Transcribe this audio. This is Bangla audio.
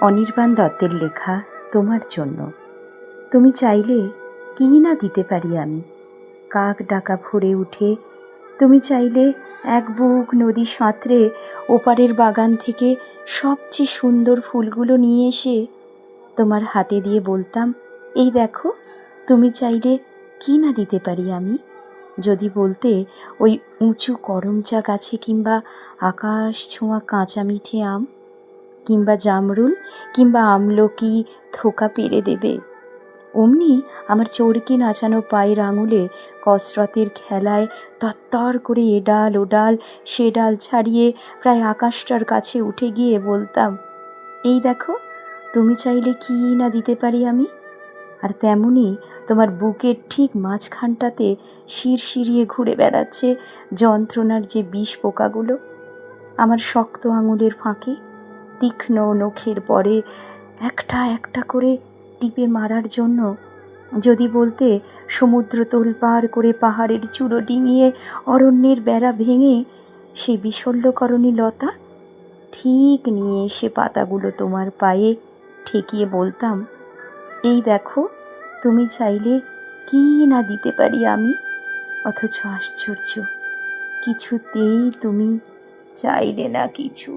অনির্বাণ দত্তের লেখা তোমার জন্য। তুমি চাইলে কী না দিতে পারি আমি? কাক ডাকা ভরে উঠে তুমি চাইলে এক বুক নদী সাঁতরে ওপারের বাগান থেকে সবচেয়ে সুন্দর ফুলগুলো নিয়ে এসে তোমার হাতে দিয়ে বলতাম, এই দেখো, তুমি চাইলে কী না দিতে পারি আমি? যদি বলতে ওই উঁচু করমচা গাছে কিংবা আকাশ ছোঁয়া কাঁচা মিঠে আম কিংবা জামরুল কিংবা আমলকি থোকা পেরে দেবে। অমনি আমার চরকি নাচানো পায়ের আঙুলে কসরতের খেলায় তত্তর করে এডাল ওডাল সে ডাল ছাড়িয়ে প্রায় আকাশটার কাছে উঠে গিয়ে বলতাম, এই দেখো, তুমি চাইলে কি না দিতে পারি আমি? আর তেমনি তোমার বুকের ঠিক মাঝখানটাতে শির শিরিয়ে ঘুরে বেড়াচ্ছে যন্ত্রণার যে বিষ পোকাগুলো। আমার শক্ত আঙুলের ফাঁকে তীক্ষ্ণ নখের পরে একটা একটা করে টিপে মারার জন্য। যদি বলতে সমুদ্র তোলপাড় করে পাহাড়ের চূড়ো ডিঙিয়ে অরণ্যের বেড়া ভেঙে সে বিশল্যকরণী লতা, ঠিক নিয়ে এসে পাতাগুলো তোমার পায়ে ঠেকিয়ে বলতাম, এই দেখো, তুমি চাইলে কী না দিতে পারি আমি? অথচ আশ্চর্য, কিছুতেই তুমি চাইলে না কিছু।